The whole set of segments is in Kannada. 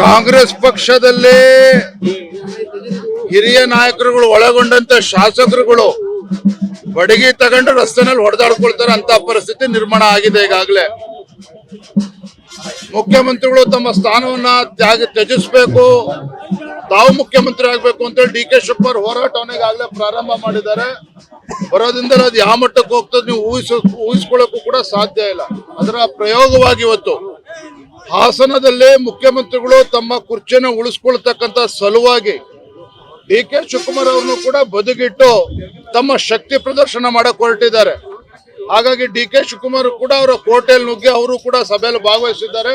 ಕಾಂಗ್ರೆಸ್ ಪಕ್ಷದಲ್ಲಿ ಹಿರಿಯ ನಾಯಕರುಗಳು ಒಳಗೊಂಡಂತ ಶಾಸಕರುಗಳು ಬಡಗಿ ತಗೊಂಡು ರಸ್ತೆನಲ್ಲಿ ಹೊಡೆದಾಡ್ಕೊಳ್ತಾರೆ ಅಂತ ಪರಿಸ್ಥಿತಿ ನಿರ್ಮಾಣ ಆಗಿದೆ ಈಗಾಗಲೇ. ಮುಖ್ಯಮಂತ್ರಿಗಳು ತಮ್ಮ ಸ್ಥಾನವನ್ನ ತ್ಯಾಗ ತ್ಯಜಿಸಬೇಕು, ತಾವು ಮುಖ್ಯಮಂತ್ರಿ ಆಗ್ಬೇಕು ಅಂತೇಳಿ ಡಿ ಕೆ ಶಿವಕುಮಾರ್ ಹೋರಾಟವನ್ನು ಈಗಾಗಲೇ ಪ್ರಾರಂಭ ಮಾಡಿದ್ದಾರೆ. ಬರೋದ್ರಿಂದ ಅದು ಯಾವ ಮಟ್ಟಕ್ಕೆ ಹೋಗ್ತದೆ ನೀವು ಊಹಿಸ, ಊಹಿಸ್ಕೊಳ್ಳೋಕ್ಕೂ ಕೂಡ ಸಾಧ್ಯ ಇಲ್ಲ. ಅದರ ಪ್ರಯೋಗವಾಗಿ ಇವತ್ತು ಹಾಸನದಲ್ಲಿ ಮುಖ್ಯಮಂತ್ರಿಗಳು ತಮ್ಮ ಕುರ್ಚಿಯನ್ನು ಉಳಿಸ್ಕೊಳ್ತಕ್ಕಂತ ಸಲುವಾಗಿ ಡಿ ಕೆ ಶಿವಕುಮಾರ್ ಅವ್ರನ್ನು ಕೂಡ ಬದುಕಿಟ್ಟು ತಮ್ಮ ಶಕ್ತಿ ಪ್ರದರ್ಶನ ಮಾಡಕ್ ಹೊರಟಿದ್ದಾರೆ. ಹಾಗಾಗಿ ಡಿ ಕೆ ಶಿವಕುಮಾರ್ ಕೂಡ ಅವರ ಕೋಟೆಯಲ್ಲಿ ನುಗ್ಗಿ ಅವರು ಕೂಡ ಸಭೆಯಲ್ಲಿ ಭಾಗವಹಿಸಿದ್ದಾರೆ.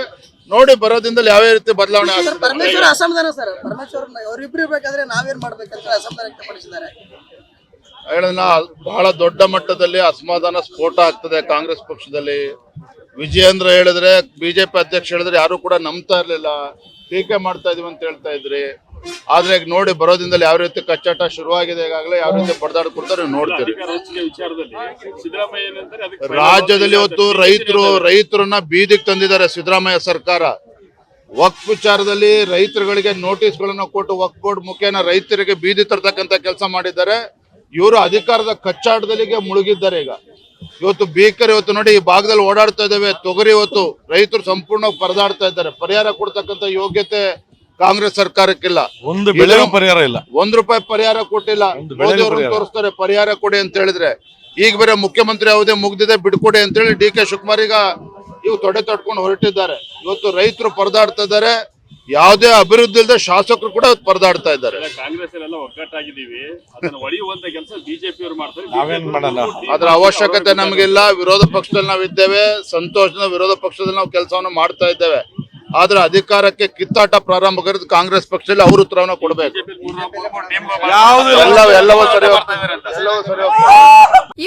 ನೋಡಿ ಬರೋದ್ರಿಂದ ಯಾವ ರೀತಿ ಬದಲಾವಣೆ ಪರಮೇಶ್ವರ ಅಸಮಾಧಾನ ಸರ್. ಪರಮೇಶ್ವರ್ ಅವರಿಬ್ರು ಬೇಕಾದ್ರೆ ನಾವೇನ್ ಮಾಡ್ಬೇಕಂತ ಅಸಮಾಧಾನ ವ್ಯಕ್ತಪಡಿಸಿದ್ದಾರೆ. ಹೇಳೋಣ ಬಹಳ ದೊಡ್ಡ ಮಟ್ಟದಲ್ಲಿ ಅಸಮಾಧಾನ ಸ್ಫೋಟ ಆಗ್ತದೆ ಕಾಂಗ್ರೆಸ್ ಪಕ್ಷದಲ್ಲಿ. ವಿಜಯೇಂದ್ರ ಹೇಳಿದ್ರೆ ಬಿಜೆಪಿ ಅಧ್ಯಕ್ಷ ಹೇಳಿದ್ರೆ ಯಾರು ಕೂಡ ನಂಬ್ತಾ ಇರ್ಲಿಲ್ಲ. ಟೀಕೆ ಮಾಡ್ತಾ ಇದೀವಿ ಅಂತ ಹೇಳ್ತಾ ಇದ್ರಿ. ಆದ್ರೆ ಈಗ ನೋಡಿ ಬರೋದ್ರಿಂದಲೇ ಯಾವ ರೀತಿ ಕಚ್ಚಾಟ ಶುರುವಾಗಿದೆ ಈಗಾಗಲೇ ಯಾವ ರೀತಿ ಬಡದಾಡ್ಕೊಡ್ತಾರೆ ನೀವು ನೋಡ್ತೀರಿ. ರಾಜ್ಯದಲ್ಲಿ ಇವತ್ತು ರೈತರು ರೈತರನ್ನ ಬೀದಿಗೆ ತಂದಿದ್ದಾರೆ ಸಿದ್ದರಾಮಯ್ಯ ಸರ್ಕಾರ. ವಕ್ ವಿಚಾರದಲ್ಲಿ ರೈತರುಗಳಿಗೆ ನೋಟಿಸ್ಗಳನ್ನು ಕೊಟ್ಟು ವಕ್ ಬೋರ್ಡ್ ಮುಖೇನ ರೈತರಿಗೆ ಬೀದಿ ತರ್ತಕ್ಕಂತ ಕೆಲಸ ಮಾಡಿದ್ದಾರೆ. ಇವರು ಅಧಿಕಾರದ ಕಚ್ಚಾಟದಲ್ಲಿಗೆ ಮುಳುಗಿದ್ದಾರೆ ಈಗ. ಇವತ್ತು ಬೇಕರಿ ಇವತ್ತು ನೋಡಿ ಈ ಭಾಗದಲ್ಲಿ ಓಡಾಡ್ತಾ ಇದ್ದೇವೆ ತೊಗರಿ ಇವತ್ತು ರೈತರು ಸಂಪೂರ್ಣ ಪರದಾಡ್ತಾ ಇದ್ದಾರೆ. ಪರಿಹಾರ ಕೊಡ್ತಕ್ಕಂತ ಯೋಗ್ಯತೆ ಕಾಂಗ್ರೆಸ್ ಸರ್ಕಾರಕ್ಕಿಲ್ಲ. ಒಂದು ಬೆಳೆ ಪರಿಹಾರ ಇಲ್ಲ. ಒಂದ್ ರೂಪಾಯಿ ಪರಿಹಾರ ಕೊಟ್ಟಿಲ್ಲ. ತೋರಿಸ್ತಾರೆ ಪರಿಹಾರ ಕೊಡಿ ಅಂತ ಹೇಳಿದ್ರೆ. ಈಗ ಬೇರೆ ಮುಖ್ಯಮಂತ್ರಿ ಯಾವುದೇ ಮುಗ್ದಿದೆ ಬಿಡ್ಕೊಡಿ ಅಂತ ಹೇಳಿ ಡಿ ಕೆ ಶಿವಕುಮಾರ್ ಈಗ ಇವು ತೊಡೆ ತಟ್ಕೊಂಡು ಹೊರಟಿದ್ದಾರೆ. ಇವತ್ತು ರೈತರು ಪರದಾಡ್ತಾ ಇದ್ದಾರೆ. ಯಾವುದೇ ಅಭಿವೃದ್ಧಿ ಇಲ್ಲದೆ ಶಾಸಕರು ಕೂಡ ಪರದಾಡ್ತಾ ಇದ್ದಾರೆ. ಕಾಂಗ್ರೆಸ್ ಎಲ್ಲ ಒಗ್ಗಟ್ಟಾಗಿದ್ದೀವಿ. ಅದನ್ನ ಒಡೆಯುವಂತ ಕೆಲಸ ಬಿಜೆಪಿ ಅವರು ಮಾಡ್ತಾರೆ ನಾವೇನ್ ಮಾಡಲ್ಲ? ಅದ್ರ ಅವಶ್ಯಕತೆ ನಮಗಿಲ್ಲ. ವಿರೋಧ ಪಕ್ಷದಲ್ಲಿ ನಾವು ಇದ್ದೇವೆ. ಸಂತೋಷದ ವಿರೋಧ ಪಕ್ಷದಲ್ಲಿ ನಾವು ಕೆಲಸವನ್ನು ಮಾಡ್ತಾ ಇದ್ದೇವೆ. ಆದ್ರೆ ಅಧಿಕಾರಕ್ಕೆ ಕಿತ್ತಾಟ ಪ್ರಾರಂಭ ಕಾಂಗ್ರೆಸ್ ಪಕ್ಷದಲ್ಲಿ ಅವರು ಉತ್ತರವನ್ನ ಕೊಡಬೇಕು.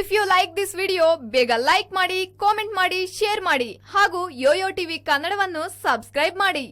If you like this video ಬೇಗ ಲೈಕ್ ಮಾಡಿ ಕಾಮೆಂಟ್ ಮಾಡಿ ಶೇರ್ ಮಾಡಿ ಹಾಗೂ ಯೋಯೋ ಟಿವಿ ಕನ್ನಡವನ್ನು ಸಬ್ಸ್ಕ್ರೈಬ್ ಮಾಡಿ.